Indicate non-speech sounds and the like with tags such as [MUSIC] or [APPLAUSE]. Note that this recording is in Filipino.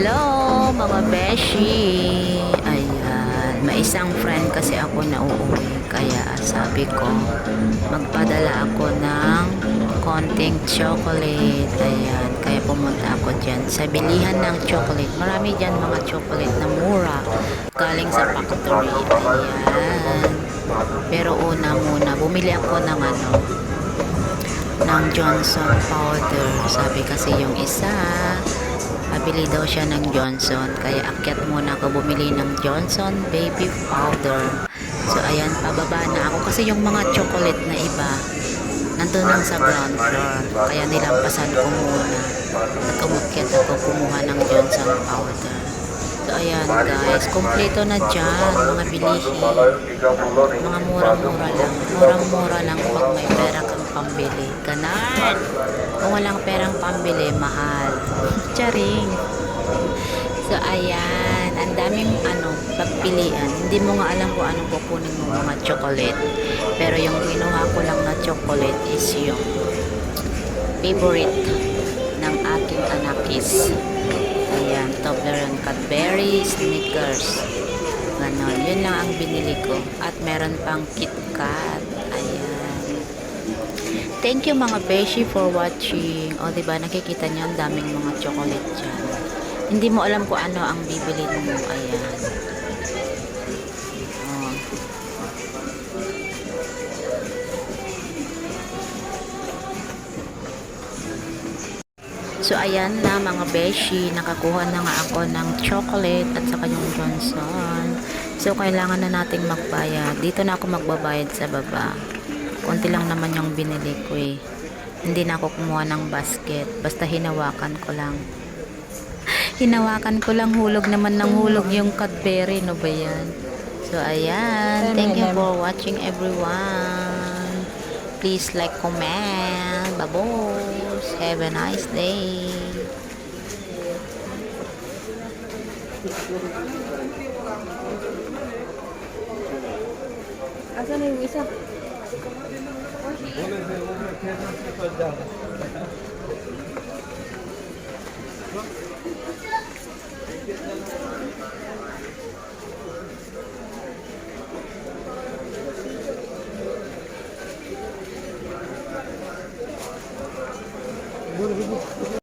Hello, mga beshi! Ayan, may isang friend kasi ako na uuwi. Kaya sabi ko, magpadala ako ng konting chocolate. Ayan, kaya pumunta ako dyan sa bilihan ng chocolate. Marami dyan mga chocolate na mura. Galing sa factory. Ayan. Pero una muna, bumili ako ng ano, ng Johnson powder. Sabi kasi yung isa, pabili daw siya ng Johnson. Kaya akyat muna ako bumili ng Johnson baby powder. So ayan, pababa na ako. Kasi yung mga chocolate na iba, nandun lang sa ground floor. Kaya nilampasan ko muna. At umakyat ako kumuha ng Johnson powder. So ayan guys, kompleto na dyan mga bilihin. Mga murang-mura lang. Murang-mura lang pag may pera kang pambili. Ganon. Kung walang perang pambili, mahal. Charing. So, ayan. Ang daming ano, pagpilian. Hindi mo nga alam kung anong kukunin mo mga chocolate. Pero yung kinuha ko lang na chocolate is yung favorite ng aking anak is ayan, Toblerone Cadbury Snickers. Ganon. Yun lang ang binili ko. At meron pang KitKat. Thank you mga beshi for watching. O, diba, nakikita nyo ang daming mga chocolate dyan. Hindi mo alam kung ano ang bibili mo. Ayan. O. So, ayan na mga beshi. Nakakuha na nga ako ng chocolate at saka yung Johnson. So, kailangan na nating magbayad. Dito na ako magbabayad sa baba. Konti lang naman yung binili ko eh. Hindi na ako kumuha ng basket. Basta hinawakan ko lang. [LAUGHS] hinawakan ko lang hulog naman ng hulog yung Cadbury. No ba yan? So, ayan. Thank you for watching everyone. Please like, comment. Babos. Have a nice day. Asan yung isa? Bunu bir bu.